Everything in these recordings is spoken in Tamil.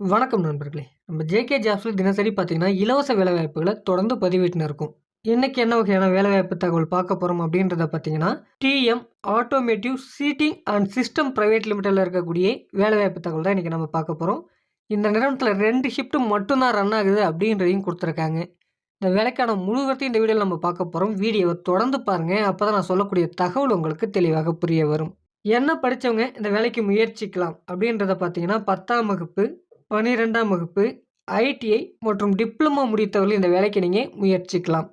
வணக்கம் நண்பர்களே! நம்ம ஜேகே ஜாப்ஸில் தினசரி பார்த்தீங்கன்னா, இலவச வேலைவாய்ப்புகளை தொடர்ந்து பதிவிட்டுன்னு இருக்கும் இன்றைக்கி என்ன வகையான வேலைவாய்ப்பு தகவல் பார்க்க போகிறோம் அப்படின்றத பார்த்தீங்கன்னா, TM automotive seating and system private லிமிடெட்ல இருக்கக்கூடிய வேலைவாய்ப்பு தகவல் தான் இன்றைக்கி நம்ம பார்க்க போகிறோம் இந்த நிறுவனத்தில 2 ஷிஃப்ட் மட்டும் தான் ரன் ஆகுது அப்படின்றதையும் கொடுத்துருக்காங்க. இந்த வேலைக்கான முழுவதுத்தையும் இந்த வீடியோவில் நம்ம பார்க்க போகிறோம் வீடியோவை தொடர்ந்து பாருங்கள் அப்போ தான் நான் சொல்லக்கூடிய தகவல் உங்களுக்கு தெளிவாக புரிய வரும். என்ன படிச்சவங்க இந்த வேலைக்கு முயற்சிக்கலாம் அப்படின்றத பார்த்தீங்கன்னா, 10ஆம் வகுப்பு, 12ஆம் வகுப்பு, ஐடிஐ மற்றும் டிப்ளமோ முடித்தவர்கள் இந்த வேலைக்கு நீங்கள் முயற்சிக்கலாம்.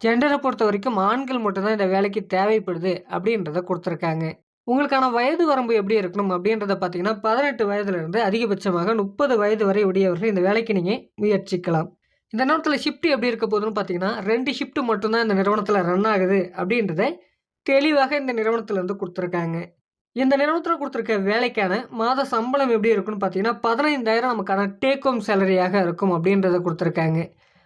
ஜென்ரலை பொறுத்த வரைக்கும் ஆண்கள் மட்டும்தான் இந்த வேலைக்கு தேவைப்படுது அப்படின்றத கொடுத்துருக்காங்க உங்களுக்கான வயது வரம்பு எப்படி இருக்கணும் அப்படின்றத பார்த்தீங்கன்னா, பதினெட்டு வயதுலேருந்து அதிகபட்சமாக 30 வயது வரை உடையவர்கள் இந்த வேலைக்கு நீங்கள் முயற்சிக்கலாம். இந்த நேரத்தில் ஷிஃப்ட் எப்படி இருக்க போகுதுன்னு பார்த்தீங்கன்னா, ரெண்டு ஷிஃப்ட் மட்டும் தான் இந்த நிறுவனத்தில் ரன் ஆகுது அப்படின்றத தெளிவாக இந்த நிறுவனத்திலேருந்து கொடுத்துருக்காங்க இந்த நிறுவனத்தில் கொடுத்துருக்க வேலைக்கான மாத சம்பளம் எப்படி இருக்குன்னு பார்த்தீங்கன்னா, 15,000 நமக்கான டேக் ஹோம் சேலரியாக இருக்கும் அப்படின்றத கொடுத்துருக்காங்க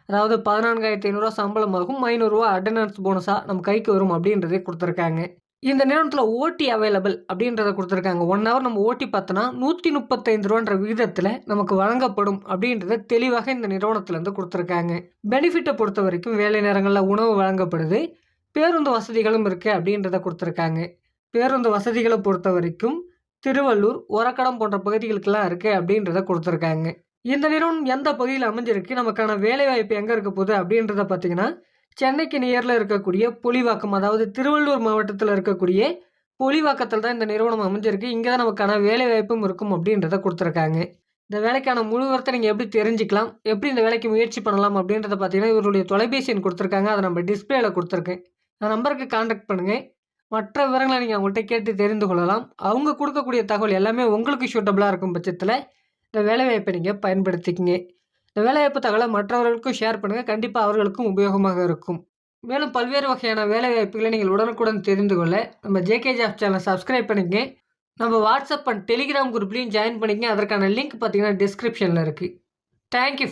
அதாவது பதினான்காயிரத்தி ஐநூறுரூவா சம்பளமாகும். ஐநூறுரூவா அட்டண்டன்ஸ் போனஸாக நம்ம கைக்கு வரும் அப்படின்றதே கொடுத்துருக்காங்க இந்த நிறுவனத்தில் ஓட்டி அவைலபிள் அப்படின்றத கொடுத்துருக்காங்க ஒன் ஹவர் நம்ம ஓட்டி பார்த்தோன்னா நூற்றி முப்பத்தைந்து ரூபான்ற விகிதத்தில் நமக்கு வழங்கப்படும் அப்படின்றத தெளிவாக இந்த நிறுவனத்திலேருந்து கொடுத்துருக்காங்க பெனிஃபிட்டை பொறுத்த வரைக்கும் வேலை நேரங்களில் உணவு வழங்கப்படுது. பேருந்து வசதிகளும் இருக்குது அப்படின்றத கொடுத்துருக்காங்க பேருந்து வசதிகளை பொறுத்த வரைக்கும் திருவள்ளூர், ஒரக்கடம் போன்ற பகுதிகளுக்கெல்லாம் இருக்கு அப்படின்றத கொடுத்துருக்காங்க. இந்த நிறுவனம் எந்த பகுதியில் அமைஞ்சிருக்கு, நமக்கான வேலைவாய்ப்பு எங்கே இருக்க போகுது அப்படின்றத பார்த்தீங்கன்னா, சென்னைக்கு நியரில் இருக்கக்கூடிய புலிவாக்கம் அதாவது திருவள்ளூர் மாவட்டத்தில் இருக்கக்கூடிய புலிவாக்கத்தில் தான் இந்த நிறுவனம் அமைஞ்சிருக்கு. இங்கே தான் நமக்கான வேலைவாய்ப்பும் இருக்கும் அப்படின்றத கொடுத்துருக்காங்க. இந்த வேலைக்கான முழுவரத்தை நீங்கள் எப்படி தெரிஞ்சுக்கலாம், எப்படி இந்த வேலைக்கு முயற்சி பண்ணலாம் அப்படின்றத பார்த்தீங்கன்னா, இவருடைய தொலைபேசி எண் கொடுத்துருக்காங்க. அதை நம்ம டிஸ்பிளேல கொடுத்துருக்கேன். அந்த நம்பருக்கு கான்டாக்ட் பண்ணுங்கள் மற்ற விவரங்களை நீங்கள் அவங்கள்ட்ட கேட்டு தெரிந்து கொள்ளலாம். அவங்க கொடுக்கக்கூடிய தகவல் எல்லாமே உங்களுக்கு சூட்டபுளாக இருக்கும் பட்சத்தில் இந்த வேலைவாய்ப்பை நீங்கள் பயன்படுத்திக்கிங்க இந்த வேலைவாய்ப்பு தகவலை மற்றவர்களுக்கும் ஷேர் பண்ணுங்கள் கண்டிப்பாக அவர்களுக்கும் உபயோகமாக இருக்கும். மேலும் பல்வேறு வகையான வேலைவாய்ப்புகளை நீங்கள் உடனுக்குடன் தெரிந்து கொள்ள, நம்ம ஜேகே ஆஃப் சேனல் சப்ஸ்கிரைப் பண்ணிக்கங்க. நம்ம வாட்ஸ்அப் அண்ட் டெலிகிராம் குரூப்லேயும் ஜாயின் பண்ணிக்கங்க. அதற்கான லிங்க் பார்த்தீங்கன்னா, டிஸ்கிரிப்ஷனில் இருக்குது தேங்க் யூ